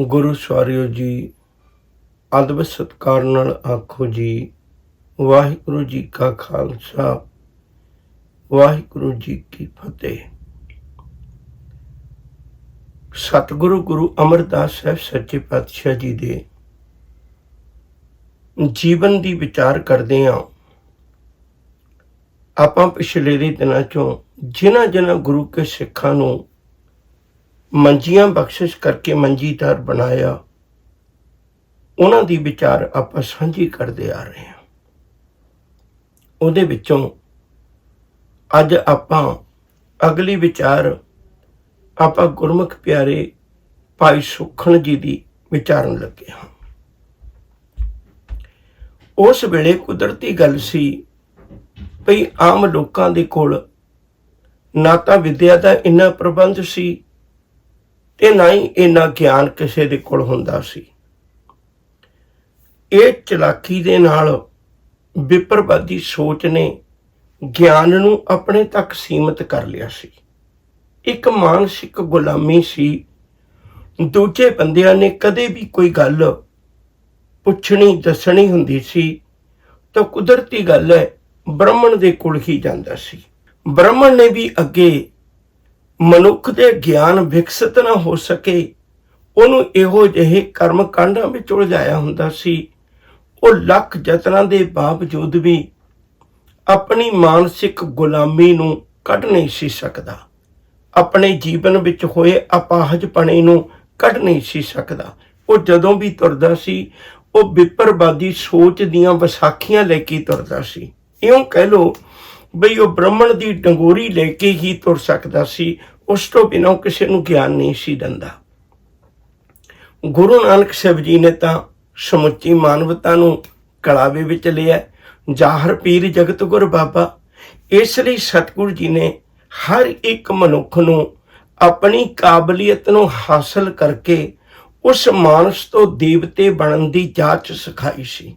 ਗੁਰੂ ਸਵਾਰਿਓ ਜੀ, ਅਦਬ ਸਤਕਾਰ ਨਾਲ ਆਖੋ ਜੀ, ਵਾਹਿਗੁਰੂ ਜੀ ਕਾ ਖਾਲਸਾ, ਵਾਹਿਗੁਰੂ ਜੀ ਕੀ ਫਤਿਹ। ਸਤਿਗੁਰੂ ਗੁਰੂ ਅਮਰਦਾਸ ਸਾਹਿਬ ਸੱਚੇ ਪਾਤਸ਼ਾਹ ਜੀ ਦੇ ਜੀਵਨ ਦੀ ਵਿਚਾਰ ਕਰਦੇ ਹਾਂ। ਆਪਾਂ ਪਿਛਲੇ ਦੇ ਦਿਨਾਂ ਚੋਂ ਜਿਨ੍ਹਾਂ ਜਿਨ੍ਹਾਂ ਗੁਰੂ ਕੇ ਸਿੱਖਾਂ ਨੂੰ ਮੰਜੀਆਂ ਬਖਸ਼ਿਸ਼ ਕਰਕੇ ਮੰਜੀਦਾਰ ਬਣਾਇਆ। ਉਹਨਾਂ ਦੀ ਵਿਚਾਰ ਆਪਾਂ ਸਾਂਝੀ ਕਰਦੇ ਆ ਰਹੇ ਹਾਂ। ਉਹਦੇ ਵਿੱਚੋਂ ਅੱਜ ਆਪਾਂ ਅਗਲੀ ਵਿਚਾਰ ਆਪਾਂ ਗੁਰਮੁਖ ਪਿਆਰੇ ਭਾਈ ਸੁਖਣ ਜੀ ਦੀ ਵਿਚਾਰਨ ਲੱਗੇ ਹਾਂ। ਉਸ ਵੇਲੇ ਕੁਦਰਤੀ ਗੱਲ ਸੀ ਭਈ ਆਮ ਲੋਕਾਂ ਦੇ ਕੋਲ ਨਾ ਤਾਂ ਵਿਦਿਆ ਦਾ ਇੰਨਾ ਪ੍ਰਬੰਧ ਸੀ ਤੇ ਨਾ ਹੀ ਇੰਨਾ ਗਿਆਨ ਕਿਸੇ ਦੇ ਕੋਲ ਹੁੰਦਾ ਸੀ। ਇਹ ਚਲਾਕੀ ਦੇ ਨਾਲ ਵਿਪਰਵਾਦੀ ਸੋਚ ਨੇ ਗਿਆਨ ਨੂੰ ਆਪਣੇ ਤੱਕ ਸੀਮਿਤ ਕਰ ਲਿਆ ਸੀ। ਇੱਕ ਮਾਨਸਿਕ ਗੁਲਾਮੀ ਸੀ। ਦੂਜੇ ਬੰਦਿਆਂ ਨੇ ਕਦੇ ਵੀ ਕੋਈ ਗੱਲ ਪੁੱਛਣੀ, ਦੱਸਣੀ ਹੁੰਦੀ ਸੀ ਤਾਂ ਕੁਦਰਤੀ ਗੱਲ ਹੈ, ਬ੍ਰਾਹਮਣ ਦੇ ਕੋਲ ਹੀ ਜਾਂਦਾ ਸੀ। ਬ੍ਰਾਹਮਣ ਨੇ ਵੀ ਅੱਗੇ ਮਨੁੱਖ ਦੇ ਗਿਆਨ ਵਿਕਸਿਤ ਨਾ ਹੋ ਸਕੇ। ਉਹਨੂੰ ਇਹੋ ਜਿਹੇ ਕਰਮ ਕਾਂਡਾਂ ਵਿੱਚ ਉਲਝਾਇਆ ਹੁੰਦਾ ਸੀ। ਉਹ ਲੱਖ ਯਤਨਾਂ ਦੇ ਬਾਵਜੂਦ ਵੀ ਆਪਣੀ ਮਾਨਸਿਕ ਗੁਲਾਮੀ ਨੂੰ ਕੱਢ ਨਹੀਂ ਸੀ ਸਕਦਾ। ਆਪਣੇ ਜੀਵਨ ਵਿੱਚ ਹੋਏ ਅਪਾਹਜਪਣੇ ਨੂੰ ਕੱਢ ਨਹੀਂ ਸੀ ਸਕਦਾ। ਉਹ ਜਦੋਂ ਵੀ ਤੁਰਦਾ ਸੀ, ਉਹ ਵਿਪਰਵਾਦੀ ਸੋਚ ਦੀਆਂ ਵਿਸਾਖੀਆਂ ਲੈ ਕੇ ਤੁਰਦਾ ਸੀ। ਇਉਂ ਕਹਿ ਲੋ ਬਈ ਉਹ ਬ੍ਰਾਹਮਣ ਦੀ ਡੰਗੋਰੀ ਲੈ ਕੇ ਹੀ ਤੁਰ ਸਕਦਾ ਸੀ। ਉਸ ਤੋਂ ਬਿਨਾਂ ਕਿਸੇ ਨੂੰ ਗਿਆਨ ਨਹੀਂ ਸੀ ਦਿੰਦਾ। ਗੁਰੂ ਨਾਨਕ ਸਾਹਿਬ ਜੀ ਨੇ ਤਾਂ ਸਮੁੱਚੀ ਮਾਨਵਤਾ ਨੂੰ ਕਲਾਵੇ ਵਿੱਚ ਲਿਆ। ਜਾਹਰ ਪੀਰ ਜਗਤ ਗੁਰ ਬਾਬਾ। ਇਸ ਲਈ ਸਤਿਗੁਰੂ ਜੀ ਨੇ ਹਰ ਇੱਕ ਮਨੁੱਖ ਨੂੰ ਆਪਣੀ ਕਾਬਲੀਅਤ ਨੂੰ ਹਾਸਲ ਕਰਕੇ ਉਸ ਮਾਨਸ ਤੋਂ ਦੇਵਤੇ ਬਣਨ ਦੀ ਜਾਂਚ ਸਿਖਾਈ ਸੀ।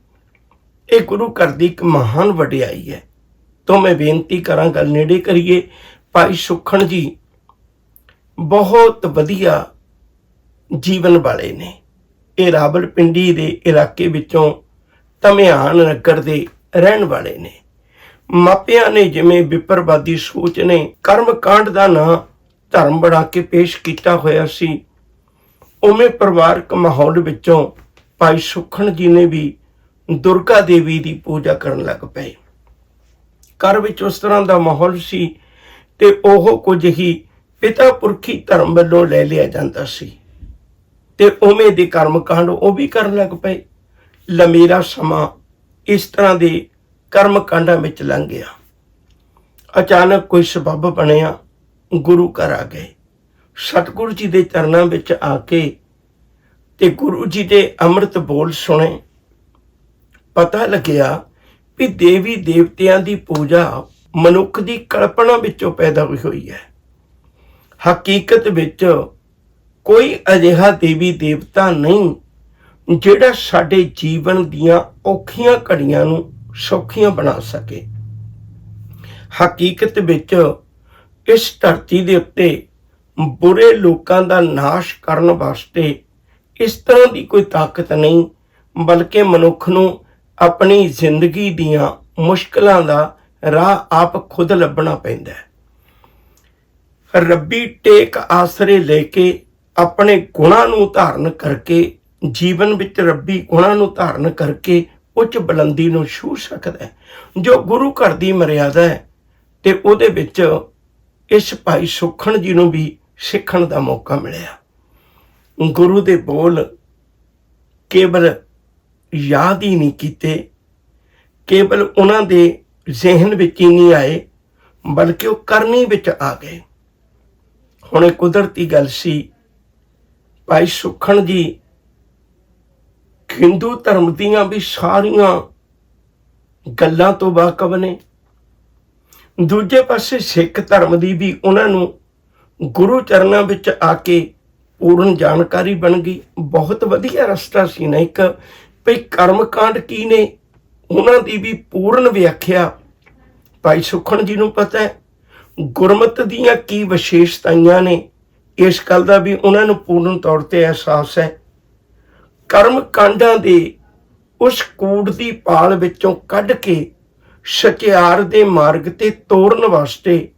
ਇਹ ਗੁਰੂ ਘਰ ਦੀ ਇੱਕ ਮਹਾਨ ਵਡਿਆਈ ਹੈ। ਤੋਂ ਮੈਂ ਬੇਨਤੀ ਕਰਾਂ, ਗੱਲ ਨੇੜੇ ਕਰੀਏ। ਭਾਈ ਸੁਖਣ ਜੀ ਬਹੁਤ ਵਧੀਆ ਜੀਵਨ ਵਾਲੇ ਨੇ। ਇਹ ਰਾਵਲਪਿੰਡੀ ਦੇ ਇਲਾਕੇ ਵਿੱਚੋਂ ਧਮਿਆਨ ਨਗਰ ਦੇ ਰਹਿਣ ਵਾਲੇ ਨੇ। ਮਾਪਿਆਂ ਨੇ ਜਿਵੇਂ ਵਿਪਰਵਾਦੀ ਸੋਚ ਨੇ ਕਰਮ ਕਾਂਡ ਦਾ ਨਾਂ ਧਰਮ ਬਣਾ ਕੇ ਪੇਸ਼ ਕੀਤਾ ਹੋਇਆ ਸੀ, ਉਵੇਂ ਪਰਿਵਾਰਕ ਮਾਹੌਲ ਵਿੱਚੋਂ ਭਾਈ ਸੁਖਣ ਜੀ ਨੇ ਵੀ ਦੁਰਗਾ ਦੇਵੀ ਦੀ ਪੂਜਾ ਕਰਨ ਲੱਗ ਪਏ। ਘਰ ਵਿੱਚ ਉਸ ਤਰ੍ਹਾਂ ਦਾ ਮਾਹੌਲ ਸੀ ਤੇ ਉਹ ਕੁਝ ਹੀ ਪਿਤਾ ਪੁਰਖੀ ਧਰਮ ਵੱਲੋਂ ਲੈ ਲਿਆ ਜਾਂਦਾ ਸੀ। ਤੇ ਉਵੇਂ ਦੇ ਕਰਮ ਕਾਂਡ ਉਹ ਵੀ ਕਰਨ ਲੱਗ ਪਏ। ਲੰਮੇਰਾ ਸਮਾਂ ਇਸ ਤਰ੍ਹਾਂ ਦੇ ਕਰਮ ਕਾਂਡਾਂ ਵਿੱਚ ਲੰਘ ਗਿਆ। ਅਚਾਨਕ ਕੋਈ ਸਬਬ ਬਣਿਆ, ਗੁਰੂ ਘਰ ਆ ਗਏ। ਸਤਿਗੁਰੂ ਜੀ ਦੇ ਚਰਨਾਂ ਵਿੱਚ ਆ ਕੇ ਤੇ ਗੁਰੂ ਜੀ ਦੇ ਅੰਮ੍ਰਿਤ ਬੋਲ ਸੁਣੇ। ਪਤਾ ਲੱਗਿਆ ਵੀ ਦੇਵੀ ਦੇਵਤਿਆਂ ਦੀ ਪੂਜਾ ਮਨੁੱਖ ਦੀ ਕਲਪਨਾ ਵਿੱਚੋਂ ਪੈਦਾ ਹੋਈ ਹੋਈ ਹੈ। ਹਕੀਕਤ ਵਿੱਚ ਕੋਈ ਅਜਿਹਾ ਦੇਵੀ ਦੇਵਤਾ ਨਹੀਂ ਜਿਹੜਾ ਸਾਡੇ ਜੀਵਨ ਦੀਆਂ ਔਖੀਆਂ ਘੜੀਆਂ ਨੂੰ ਸੌਖੀਆਂ ਬਣਾ ਸਕੇ। ਹਕੀਕਤ ਵਿੱਚ ਇਸ ਧਰਤੀ ਦੇ ਉੱਤੇ ਬੁਰੇ ਲੋਕਾਂ ਦਾ ਨਾਸ਼ ਕਰਨ ਵਾਸਤੇ ਇਸ ਤਰ੍ਹਾਂ ਦੀ ਕੋਈ ਤਾਕਤ ਨਹੀਂ, ਬਲਕਿ ਮਨੁੱਖ ਨੂੰ ਆਪਣੀ ਜ਼ਿੰਦਗੀ ਦੀਆਂ ਮੁਸ਼ਕਲਾਂ ਦਾ ਰਾਹ ਆਪ ਖੁਦ ਲੱਭਣਾ ਪੈਂਦਾ ਹੈ। ਰੱਬੀ ਟੇਕ ਆਸਰੇ ਲੈ ਕੇ ਆਪਣੇ ਗੁਣਾਂ ਨੂੰ ਧਾਰਨ ਕਰਕੇ, ਜੀਵਨ ਵਿੱਚ ਰੱਬੀ ਗੁਣਾਂ ਨੂੰ ਧਾਰਨ ਕਰਕੇ ਉੱਚ ਬੁਲੰਦੀ ਨੂੰ ਛੂ ਸਕਦਾ ਹੈ। ਜੋ ਗੁਰੂ ਘਰ ਦੀ ਮਰਿਆਦਾ ਹੈ ਤੇ ਉਹਦੇ ਵਿੱਚ ਇਸ ਭਾਈ ਸੁਖਣ ਜੀ ਨੂੰ ਵੀ ਸਿੱਖਣ ਦਾ ਮੌਕਾ ਮਿਲਿਆ। ਗੁਰੂ ਦੇ ਬੋਲ ਕੇਵਲ ਯਾਦ ਹੀ ਨਹੀਂ ਕੀਤੇ। ਕੇਵਲ ਉਹਨਾਂ ਦੇ ਜ਼ਿਹਨ ਵਿੱਚ ਹੀ ਨਹੀਂ ਆਏ, ਬਲਕਿ ਉਹ ਕਰਨੀ ਵਿੱਚ ਆ ਗਏ। ਹੁਣ ਇਹ ਕੁਦਰਤੀ ਗੱਲ ਸੀ, ਭਾਈ ਸੁਖਣ ਜੀ, ਹਿੰਦੂ ਧਰਮ ਦੀਆਂ ਵੀ ਸਾਰੀਆਂ ਗੱਲਾਂ ਤੋਂ ਵਾਕਬ ਨੇ। ਦੂਜੇ ਪਾਸੇ ਸਿੱਖ ਧਰਮ ਦੀ ਵੀ ਉਹਨਾਂ ਨੂੰ ਗੁਰੂ ਚਰਨਾਂ ਵਿੱਚ ਆ ਕੇ ਪੂਰਨ ਜਾਣਕਾਰੀ ਬਣ ਗਈ। ਬਹੁਤ ਵਧੀਆ ਰਸਤਾ ਸੀ ਨਾ ਇੱਕ। ਭਈ ਕਰਮਕਾਂਡ ਕੀ ਨੇ? ਉਹਨਾਂ ਦੀ ਵੀ ਪੂਰਨ ਵਿਆਖਿਆ। ਭਾਈ ਸੁਖਣ ਜੀ ਨੂੰ ਪਤਾ ਹੈ, ਗੁਰਮਤ ਦੀਆਂ ਕੀ ਵਿਸ਼ੇਸ਼ਤਾਈਆਂ ਨੇ? ਇਸ ਗੱਲ ਦਾ ਵੀ ਉਹਨਾਂ ਨੂੰ ਪੂਰਨ ਤੌਰ ਤੇ ਅਹਿਸਾਸ ਹੈ। ਕਰਮ ਕਾਂਡਾਂ ਦੇ ਉਸ ਕੂੜ ਦੀ ਪਾਲ ਵਿੱਚੋਂ ਕੱਢ ਕੇ ਸਚਿਆਰ ਦੇ ਮਾਰਗ ਤੇ ਤੋਰਨ ਵਾਸਤੇ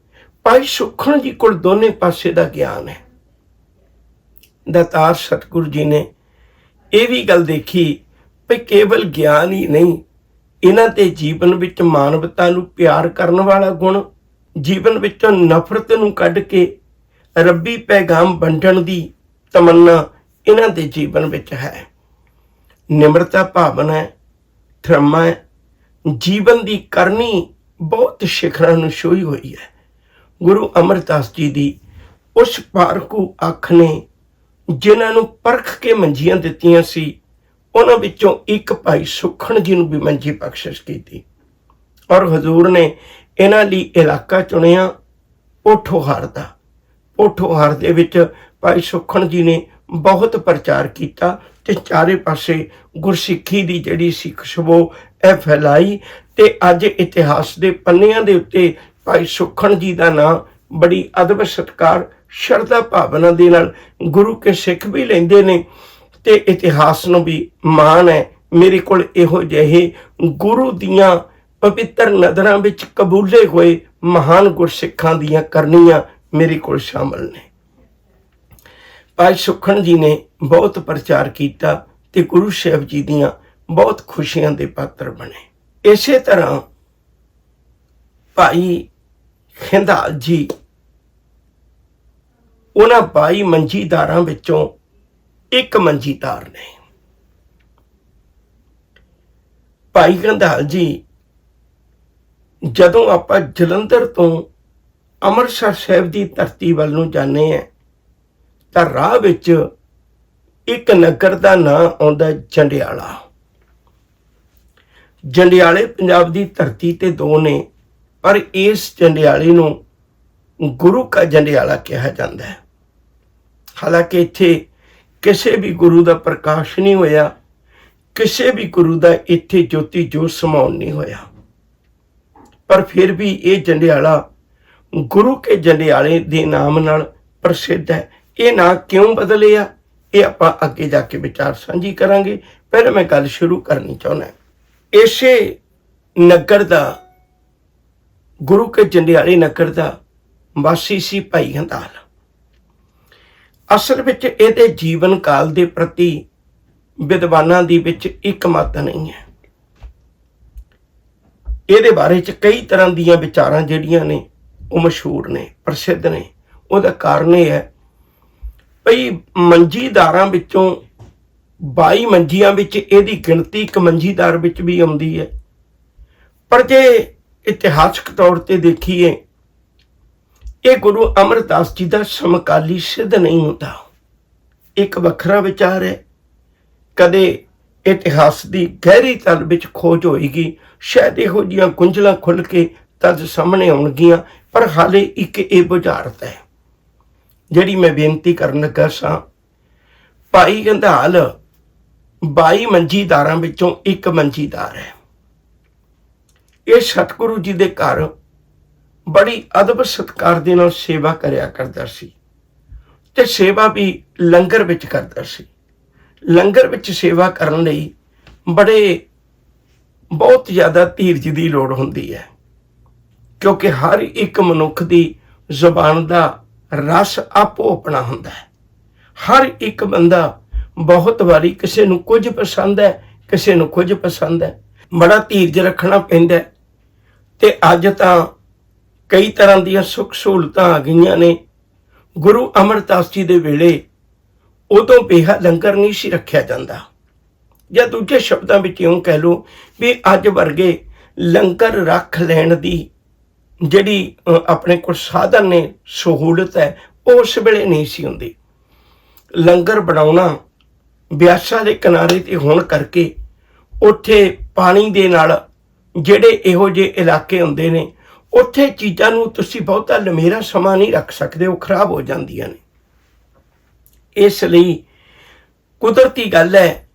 ਭਾਈ ਸੁਖਣ ਜੀ ਕੋਲ ਦੋਨੇ ਪਾਸੇ ਦਾ ਗਿਆਨ ਹੈ। ਦਾਤਾਰ ਸਤਿਗੁਰੂ ਜੀ ਨੇ ਇਹ ਵੀ ਗੱਲ ਦੇਖੀ ਕਿ ਕੇਵਲ ਗਿਆਨ ਹੀ ਨਹੀਂ, ਇਹਨਾਂ ਤੇ ਜੀਵਨ ਵਿੱਚ ਮਾਨਵਤਾ ਨੂੰ ਪਿਆਰ ਕਰਨ ਵਾਲਾ ਗੁਣ, ਜੀਵਨ ਵਿੱਚੋਂ ਨਫ਼ਰਤ ਨੂੰ ਕੱਢ ਕੇ ਰੱਬੀ ਪੈਗਾਮ ਵੰਡਣ ਦੀ ਤਮੰਨਾ ਇਹਨਾਂ ਦੇ ਜੀਵਨ ਵਿੱਚ ਹੈ। ਨਿਮਰਤਾ ਭਾਵਨਾ ਹੈ ਧਰਮ ਹੈ, ਜੀਵਨ ਦੀ ਕਰਨੀ ਬਹੁਤ ਸਿਖਰਾਂ ਨੂੰ ਛੋਈ ਹੋਈ ਹੈ। ਗੁਰੂ ਅਮਰਦਾਸ ਜੀ ਦੀ ਉਸ ਪਾਰਕੂ ਅੱਖ ਨੇ ਜਿਨ੍ਹਾਂ ਨੂੰ ਪਰਖ ਕੇ ਮੰਜੀਆਂ ਦਿੱਤੀਆਂ ਸੀ ਉਹਨਾਂ ਵਿੱਚੋਂ ਇੱਕ ਭਾਈ ਸੁਖਣ ਜੀ ਨੂੰ ਵੀ ਮੰਜੀ ਬਖਸ਼ਿਸ਼ ਕੀਤੀ। ਔਰ ਹਜ਼ੂਰ ਨੇ ਇਹਨਾਂ ਲਈ ਇਲਾਕਾ ਚੁਣਿਆ ਪੋਠੋਹਾਰ ਦਾ। ਪੋਠੋਹਾਰ ਦੇ ਵਿੱਚ ਭਾਈ ਸੁਖਣ ਜੀ ਨੇ ਬਹੁਤ ਪ੍ਰਚਾਰ ਕੀਤਾ ਤੇ ਚਾਰੇ ਪਾਸੇ ਗੁਰਸਿੱਖੀ ਦੀ ਜਿਹੜੀ ਸਿੱਖ ਖੁਸ਼ਬੂ ਇਹ ਫੈਲਾਈ ਤੇ ਅੱਜ ਇਤਿਹਾਸ ਦੇ ਪੰਨਿਆਂ ਦੇ ਉੱਤੇ ਭਾਈ ਸੁਖਣ ਜੀ ਦਾ ਨਾਮ ਬੜੀ ਅਦਬ ਸਤਕਾਰ, ਸ਼ਰਧਾ ਭਾਵਨਾ ਦੇ ਨਾਲ ਗੁਰੂ ਕੇ ਸਿੱਖ ਵੀ ਲੈਂਦੇ ਨੇ। ਤੇ ਇਤਿਹਾਸ ਨੂੰ ਵੀ ਮਾਣ ਹੈ। ਮੇਰੇ ਕੋਲ ਇਹੋ ਜਿਹੇ ਗੁਰੂ ਦੀਆਂ ਪਵਿੱਤਰ ਨਦਰਾਂ ਵਿੱਚ ਕਬੂਲੇ ਹੋਏ ਮਹਾਨ ਗੁਰਸਿੱਖਾਂ ਦੀਆਂ ਕਰਨੀਆਂ ਮੇਰੇ ਕੋਲ ਸ਼ਾਮਲ ਨੇ। ਭਾਈ ਸੁਖਣ ਜੀ ਨੇ ਬਹੁਤ ਪ੍ਰਚਾਰ ਕੀਤਾ ਤੇ ਗੁਰੂ ਸਾਹਿਬ ਜੀ ਦੀਆਂ ਬਹੁਤ ਖੁਸ਼ੀਆਂ ਦੇ ਪਾਤਰ ਬਣੇ। ਇਸੇ ਤਰ੍ਹਾਂ ਭਾਈ ਖਿੰਦਾਲ ਜੀ, ਉਹਨਾਂ 22 ਮੰਜੀਦਾਰਾਂ ਵਿੱਚੋਂ ਇੱਕ ਮੰਜੀਦਾਰ ਨੇ। ਭਾਈ ਗੰਧਾਲ ਜੀ, ਜਦੋਂ ਆਪਾਂ ਜਲੰਧਰ ਤੋਂ ਅੰਮ੍ਰਿਤਸਰ ਸਾਹਿਬ ਦੀ ਧਰਤੀ ਵੱਲ ਨੂੰ ਜਾਂਦੇ ਆ ਤਾਂ ਰਾਹ ਵਿੱਚ ਇੱਕ ਨਗਰ ਦਾ ਨਾਂ ਆਉਂਦਾ ਜੰਡਿਆਲਾ। ਜੰਡਿਆਲੇ ਪੰਜਾਬ ਦੀ ਧਰਤੀ ਤੇ ਦੋ ਨੇ, ਪਰ ਇਸ ਜੰਡਿਆਲੇ ਨੂੰ ਗੁਰੂ ਕਾ ਜੰਡਿਆਲਾ ਕਿਹਾ ਜਾਂਦਾ ਹੈ। ਹਾਲਾਂਕਿ ਇੱਥੇ ਕਿਸੇ ਵੀ ਗੁਰੂ ਦਾ ਪ੍ਰਕਾਸ਼ ਨਹੀਂ ਹੋਇਆ, ਕਿਸੇ ਵੀ ਗੁਰੂ ਦਾ ਇੱਥੇ ਜੋਤੀ ਜੋਤ ਸਮਾਉਣ ਨਹੀਂ ਹੋਇਆ। ਪਰ ਫਿਰ ਵੀ ਇਹ ਜੰਡਿਆਲਾ ਗੁਰੂ ਕੇ ਜੰਡਿਆਲੇ ਦੇ ਨਾਮ ਨਾਲ ਪ੍ਰਸਿੱਧ ਹੈ। ਇਹ ਨਾਂ ਕਿਉਂ ਬਦਲਿਆ ਇਹ ਆਪਾਂ ਅੱਗੇ ਜਾ ਕੇ ਵਿਚਾਰ ਸਾਂਝੀ ਕਰਾਂਗੇ। ਪਹਿਲਾਂ ਮੈਂ ਗੱਲ ਸ਼ੁਰੂ ਕਰਨੀ ਚਾਹੁੰਦਾ ਇਸੇ ਨਗਰ ਦਾ, ਗੁਰੂ ਕੇ ਜੰਡਿਆਲੇ ਨਗਰ ਦਾ ਵਾਸੀ ਸੀ ਭਾਈ ਹੰਦਾਲ। ਅਸਲ ਵਿੱਚ ਇਹਦੇ ਜੀਵਨ ਕਾਲ ਦੇ ਪ੍ਰਤੀ ਵਿਦਵਾਨਾਂ ਦੀ ਵਿੱਚ ਇੱਕ ਮਤ ਨਹੀਂ ਹੈ। ਇਹਦੇ ਬਾਰੇ ਚ ਕਈ ਤਰ੍ਹਾਂ ਦੀਆਂ ਵਿਚਾਰਾਂ ਜਿਹੜੀਆਂ ਨੇ, ਉਹ ਮਸ਼ਹੂਰ ਨੇ, ਪ੍ਰਸਿੱਧ ਨੇ। ਉਹਦਾ ਕਾਰਨ ਇਹ ਹੈ, ਭਈ ਮੰਜੀਦਾਰਾਂ ਵਿੱਚੋਂ 22 ਮੰਜੀਆਂ ਵਿੱਚ ਇਹਦੀ ਗਿਣਤੀ ਇੱਕ ਮੰਜੀਦਾਰ ਵਿੱਚ ਵੀ ਆਉਂਦੀ ਹੈ। ਪਰ ਜੇ ਇਤਿਹਾਸਕ ਤੌਰ ਤੇ ਦੇਖੀਏ ਇਹ ਗੁਰੂ ਅਮਰਦਾਸ ਜੀ ਦਾ ਸਮਕਾਲੀ ਸਿੱਧ ਨਹੀਂ ਹੁੰਦਾ। ਇੱਕ ਵੱਖਰਾ ਵਿਚਾਰ ਹੈ। ਕਦੇ ਇਤਿਹਾਸ ਦੀ ਗਹਿਰੀ ਤਲ ਵਿੱਚ ਖੋਜ ਹੋਏਗੀ, ਸ਼ਾਇਦ ਇਹੋ ਜੀਆਂ ਗੁੰਝਲਾਂ ਖੁੱਲ ਕੇ ਤਦ ਸਾਹਮਣੇ ਆਉਣਗੀਆਂ, ਪਰ ਹਾਲੇ ਇੱਕ ਇਹ ਬੁਝਾਰਤ ਹੈ। ਜਿਹੜੀ ਮੈਂ ਬੇਨਤੀ ਕਰਨ ਲੱਗਾ ਸਾਂ, ਭਾਈ ਗੰਧਾਲ 22 ਮੰਜੀਦਾਰਾਂ ਵਿੱਚੋਂ ਇੱਕ ਮੰਜੀਦਾਰ ਹੈ। ਇਹ ਸਤਿਗੁਰੂ ਜੀ ਦੇ ਘਰ ਬੜੀ ਅਦਬ ਸਤਕਾਰ ਦੇ ਨਾਲ ਸੇਵਾ ਕਰਿਆ ਕਰਦਾ ਸੀ। ਤੇ ਸੇਵਾ ਵੀ ਲੰਗਰ ਵਿੱਚ ਕਰਦਾ ਸੀ। ਲੰਗਰ ਵਿੱਚ ਸੇਵਾ ਕਰਨ ਲਈ ਬੜੇ ਬਹੁਤ ਜ਼ਿਆਦਾ ਧੀਰਜ ਦੀ ਲੋੜ ਹੁੰਦੀ ਹੈ। ਕਿਉਂਕਿ ਹਰ ਇੱਕ ਮਨੁੱਖ ਦੀ ਜ਼ੁਬਾਨ ਦਾ ਰਸ ਆਪੋ ਆਪਣਾ ਹੁੰਦਾ ਹੈ। ਹਰ ਇੱਕ ਬੰਦਾ ਬਹੁਤ ਵਾਰੀ ਕਿਸੇ ਨੂੰ ਕੁਝ ਪਸੰਦ ਹੈ, ਕਿਸੇ ਨੂੰ ਕੁਝ ਪਸੰਦ ਹੈ। ਬੜਾ ਧੀਰਜ ਰੱਖਣਾ ਪੈਂਦਾ ਹੈ। ਤੇ ਅੱਜ ਤਾਂ ਕਈ ਤਰ੍ਹਾਂ ਦੀਆਂ ਸੁੱਖ ਸਹੂਲਤਾਂ ਆ ਗਈਆਂ ਨੇ। ਗੁਰੂ ਅਮਰਦਾਸ ਜੀ ਦੇ ਵੇਲੇ ਉਦੋਂ ਬੇਹਾ ਲੰਗਰ ਨਹੀਂ ਸੀ ਰੱਖਿਆ ਜਾਂਦਾ। ਜਾਂ ਦੂਜੇ ਸ਼ਬਦਾਂ ਵਿੱਚ ਇਉਂ ਕਹਿ ਲਓ ਵੀ ਅੱਜ ਵਰਗੇ ਲੰਗਰ ਰੱਖ ਲੈਣ ਦੀ ਜਿਹੜੀ ਆਪਣੇ ਕੋਲ ਸਾਧਨ ਨੇ, ਸਹੂਲਤ ਹੈ, ਉਹ ਉਸ ਵੇਲੇ ਨਹੀਂ ਸੀ ਹੁੰਦੀ। ਲੰਗਰ ਬਣਾਉਣਾ ਬਿਆਸਾ ਦੇ ਕਿਨਾਰੇ ਤੇ ਹੋਣ ਕਰਕੇ ਉੱਥੇ ਪਾਣੀ ਦੇ ਨਾਲ ਜਿਹੜੇ ਇਹੋ ਜਿਹੇ ਇਲਾਕੇ ਹੁੰਦੇ ਨੇ ਉੱਥੇ ਚੀਜ਼ਾਂ ਨੂੰ ਤੁਸੀਂ ਬਹੁਤਾ ਲਮੇਰਾ ਸਮਾਂ ਨਹੀਂ ਰੱਖ ਸਕਦੇ, ਉਹ ਖਰਾਬ ਹੋ ਜਾਂਦੀਆਂ ਨੇ। ਇਸ ਲਈ ਕੁਦਰਤੀ ਗੱਲ ਹੈ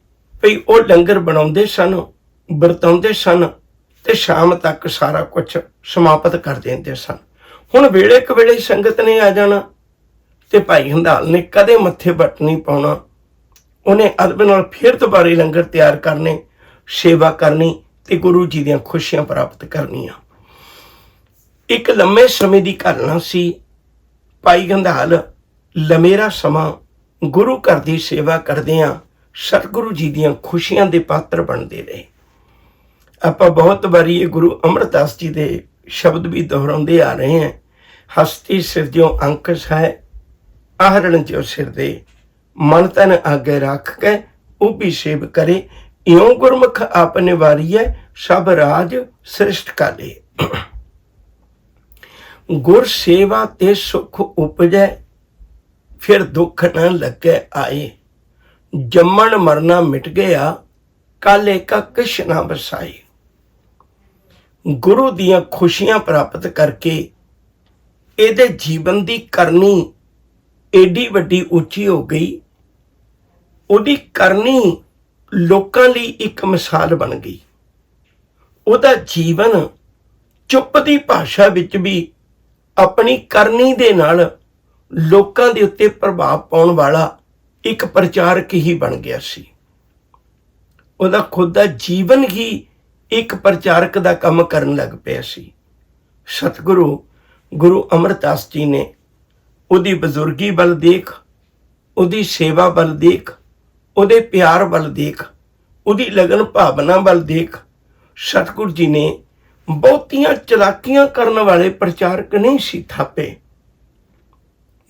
ਵੀ ਉਹ ਲੰਗਰ ਬਣਾਉਂਦੇ ਸਨ, ਵਰਤਾਉਂਦੇ ਸਨ ਤੇ ਸ਼ਾਮ ਤੱਕ ਸਾਰਾ ਕੁਝ ਸਮਾਪਤ ਕਰ ਦਿੰਦੇ ਸਨ। ਹੁਣ ਵੇਲੇ ਕੁ ਵੇਲੇ ਸੰਗਤ ਨੇ ਆ ਜਾਣਾ ਤੇ ਭਾਈ ਹੰਦਾਲ ਨੇ ਕਦੇ ਮੱਥੇ ਵੱਟ ਨਹੀਂ ਪਾਉਣਾ। ਉਹਨੇ ਅਦਬ ਨਾਲ ਫਿਰ ਦੁਬਾਰੇ ਲੰਗਰ ਤਿਆਰ ਕਰਨੇ, ਸੇਵਾ ਕਰਨੀ ਤੇ ਗੁਰੂ ਜੀ ਦੀਆਂ ਖੁਸ਼ੀਆਂ ਪ੍ਰਾਪਤ ਕਰਨੀਆਂ। ਇੱਕ ਲੰਮੇ ਸਮੇਂ ਦੀ ਘਟਨਾ ਸੀ। ਭਾਈ ਗੰਧਾਲ, ਲਮੇਰਾ ਸਮਾਂ ਗੁਰੂ ਘਰ ਦੀ ਸੇਵਾ ਕਰਦਿਆਂ ਸਤਿਗੁਰੂ ਜੀ ਦੀਆਂ ਖੁਸ਼ੀਆਂ ਦੇ ਪਾਤਰ ਬਣਦੇ ਰਹੇ। ਆਪਾਂ ਬਹੁਤ ਵਾਰੀ ਇਹ ਗੁਰੂ ਅਮਰਦਾਸ ਜੀ ਦੇ ਸ਼ਬਦ ਵੀ ਦੁਹਰਾਉਂਦੇ ਆ ਰਹੇ ਹਾਂ। ਹਸਤੀ ਸਿਰ ਸਿਰਜਿਓ ਅੰਕਸ ਹੈ, ਆਹਰਣ ਜੋ ਸਿਰ ਦੇ। ਮਨ ਤਨ ਆਗੇ ਰੱਖ ਕੇ ਉਹ ਵੀ ਸੇਵ ਕਰੇ। ਇਉਂ ਗੁਰਮੁਖ ਆਪਨੇ ਵਾਰੀਐ ਸਭ ਰਾਜ ਸ੍ਰਿਸ਼ਟ ਕਾਲੇ ਗੁਰ ਸੇਵਾ ਤੇ ਸੁਖ ਉਪਜੈ, ਫਿਰ ਦੁੱਖ ਨਾ ਲੱਗੇ ਆਏ। ਜੰਮਣ ਮਰਨਾ ਮਿਟ ਗਿਆ, ਕਾਲੇ ਕਾ ਕਿਛ ਨਾ ਬਸਾਈ ਗੁਰੂ ਦੀਆਂ ਖੁਸ਼ੀਆਂ ਪ੍ਰਾਪਤ ਕਰਕੇ ਇਹਦੇ ਜੀਵਨ ਦੀ ਕਰਨੀ ਏਡੀ ਵੱਡੀ ਉੱਚੀ ਹੋ ਗਈ। ਉਹਦੀ ਕਰਨੀ ਲੋਕਾਂ ਲਈ ਇੱਕ ਮਿਸਾਲ ਬਣ ਗਈ। ਉਹਦਾ ਜੀਵਨ ਚੁੱਪ ਦੀ ਭਾਸ਼ਾ ਵਿੱਚ ਵੀ ਆਪਣੀ ਕਰਨੀ ਦੇ ਨਾਲ ਲੋਕਾਂ ਦੇ ਉੱਤੇ ਪ੍ਰਭਾਵ ਪਾਉਣ ਵਾਲਾ ਇੱਕ ਪ੍ਰਚਾਰਕ ਹੀ ਬਣ ਗਿਆ ਸੀ। ਉਹਦਾ ਖੁਦ ਦਾ ਜੀਵਨ ਹੀ ਇੱਕ ਪ੍ਰਚਾਰਕ ਦਾ ਕੰਮ ਕਰਨ ਲੱਗ ਪਿਆ ਸੀ। ਸਤਿਗੁਰੂ ਗੁਰੂ ਅਮਰਦਾਸ ਜੀ ਨੇ ਉਹਦੀ ਬਜ਼ੁਰਗੀ ਵੱਲ ਦੇਖ, ਉਹਦੀ ਸੇਵਾ ਵੱਲ ਦੇਖ, ਉਹਦੇ ਪਿਆਰ ਵੱਲ ਦੇਖ, ਉਹਦੀ ਲਗਨ ਭਾਵਨਾ ਵੱਲ ਦੇਖ, ਸਤਿਗੁਰੂ ਜੀ ਨੇ ਬਹੁਤੀਆਂ ਚਲਾਕੀਆਂ ਕਰਨ ਵਾਲੇ ਪ੍ਰਚਾਰਕ ਨਹੀਂ ਸੀ ਥਾਪੇ,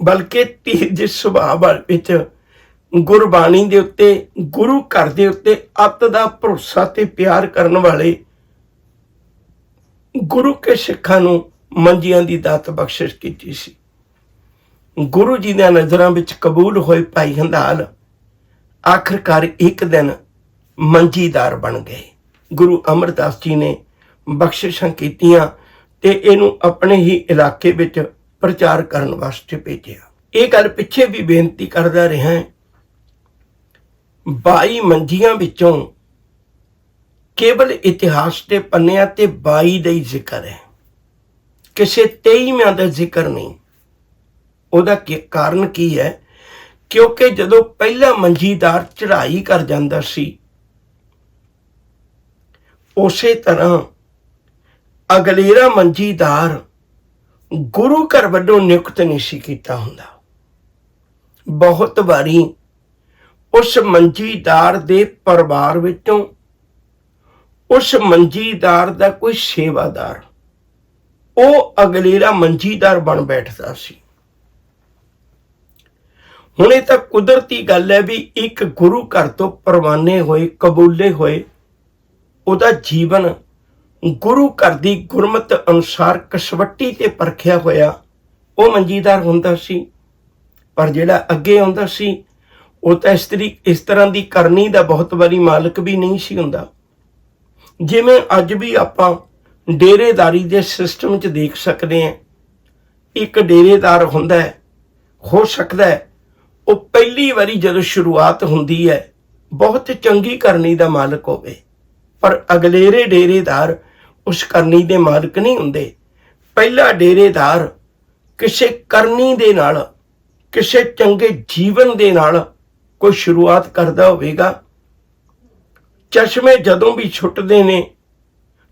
ਬਲਕਿ ਤੇਜ ਸੁਭਾਅ ਵਾਲ ਵਿੱਚ ਗੁਰਬਾਣੀ ਦੇ ਉੱਤੇ, ਗੁਰੂ ਘਰ ਦੇ ਉੱਤੇ ਅੱਤ ਦਾ ਭਰੋਸਾ ਤੇ ਪਿਆਰ ਕਰਨ ਵਾਲੇ ਗੁਰੂ ਕੇ ਸਿੱਖਾਂ ਨੂੰ ਮੰਜੀਆਂ ਦੀ ਦਾਤ ਬਖਸ਼ਿਸ਼ ਕੀਤੀ ਸੀ। ਗੁਰੂ ਜੀ ਦੀਆਂ ਨਜ਼ਰਾਂ ਵਿੱਚ ਕਬੂਲ ਹੋਏ ਭਾਈ ਹੰਦਾਲ ਆਖਰਕਾਰ ਇੱਕ ਦਿਨ ਮੰਜੀਦਾਰ ਬਣ ਗਏ। ਗੁਰੂ ਅਮਰਦਾਸ ਜੀ ਨੇ ਬਖਸ਼ਿਸ਼ਾਂ ਕੀਤੀਆਂ ਤੇ ਇਹਨੂੰ ਆਪਣੇ ਹੀ ਇਲਾਕੇ ਵਿੱਚ ਪ੍ਰਚਾਰ ਕਰਨ ਵਾਸਤੇ ਭੇਜਿਆ। ਇਹ ਗੱਲ ਪਿੱਛੇ ਵੀ ਬੇਨਤੀ ਕਰਦਾ ਰਿਹਾ 22 ਮੰਜੀਆਂ ਵਿੱਚੋਂ ਕੇਵਲ ਇਤਿਹਾਸ ਦੇ ਪੰਨਿਆਂ ਤੇ 22 ਦਾ ਹੀ ਜ਼ਿਕਰ ਹੈ। ਕਿਸੇ 23ਵਿਆਂ ਦਾ ਜ਼ਿਕਰ ਨਹੀਂ। ਉਹਦਾ ਕੀ ਕਾਰਨ ਕੀ ਹੈ? ਕਿਉਂਕਿ ਜਦੋਂ ਪਹਿਲਾ ਮੰਜੀਦਾਰ ਚੜ੍ਹਾਈ ਕਰ ਜਾਂਦਾ ਸੀ, ਉਸੇ ਤਰ੍ਹਾਂ ਅਗਲੇਰਾ ਮੰਜੀਦਾਰ ਗੁਰੂ ਘਰ ਵੱਲੋਂ ਨਿਯੁਕਤ ਨਹੀਂ ਸੀ ਕੀਤਾ ਹੁੰਦਾ। ਬਹੁਤ ਵਾਰੀ ਉਸ ਮੰਜੀਦਾਰ ਦੇ ਪਰਿਵਾਰ ਵਿੱਚੋਂ ਉਸ ਮੰਜੀਦਾਰ ਦਾ ਕੋਈ ਸੇਵਾਦਾਰ, ਉਹ ਅਗਲੇਰਾ ਮੰਜੀਦਾਰ ਬਣ ਬੈਠਦਾ ਸੀ। ਹੁਣ ਇਹ ਤਾਂ ਕੁਦਰਤੀ ਗੱਲ ਹੈ ਵੀ ਇੱਕ ਗੁਰੂ ਘਰ ਤੋਂ ਪਰਵਾਨੇ ਹੋਏ, ਕਬੂਲੇ ਹੋਏ, ਉਹਦਾ ਜੀਵਨ ਗੁਰੂ ਘਰ ਦੀ ਗੁਰਮਤ ਅਨੁਸਾਰ ਕਸਵੱਟੀ ਤੇ ਪਰਖਿਆ ਹੋਇਆ ਉਹ ਮੰਜੀਦਾਰ ਹੁੰਦਾ ਸੀ। ਪਰ ਜਿਹੜਾ ਅੱਗੇ ਆਉਂਦਾ ਸੀ, ਉਹ ਤਾਂ ਇਸ ਤਰੀ ਇਸ ਤਰ੍ਹਾਂ ਦੀ ਕਰਨੀ ਦਾ ਬਹੁਤ ਵਾਰੀ ਮਾਲਕ ਵੀ ਨਹੀਂ ਸੀ ਹੁੰਦਾ। ਜਿਵੇਂ ਅੱਜ ਵੀ ਆਪਾਂ ਡੇਰੇਦਾਰੀ ਦੇ ਸਿਸਟਮ 'ਚ ਦੇਖ ਸਕਦੇ ਹਾਂ, ਇੱਕ ਡੇਰੇਦਾਰ ਹੁੰਦਾ ਹੈ, ਹੋ ਸਕਦਾ ਹੈ ਉਹ ਪਹਿਲੀ ਵਾਰੀ ਜਦੋਂ ਸ਼ੁਰੂਆਤ ਹੁੰਦੀ ਹੈ, ਬਹੁਤ ਚੰਗੀ ਕਰਨੀ ਦਾ ਮਾਲਕ ਹੋਵੇ। ਪਰ ਅਗਲੇਰੇ ਡੇਰੇਦਾਰ ਉਸ ਕਰਨੀ ਦੇ ਮਾਲਕ ਨਹੀਂ ਹੁੰਦੇ। ਪਹਿਲਾ ਡੇਰੇਦਾਰ ਕਿਸੇ ਕਰਨੀ ਦੇ ਨਾਲ, ਕਿਸੇ ਚੰਗੇ ਜੀਵਨ ਦੇ ਨਾਲ ਕੋਈ ਸ਼ੁਰੂਆਤ ਕਰਦਾ ਹੋਵੇਗਾ। ਚਸ਼ਮੇ ਜਦੋਂ ਵੀ ਛੁੱਟਦੇ ਨੇ,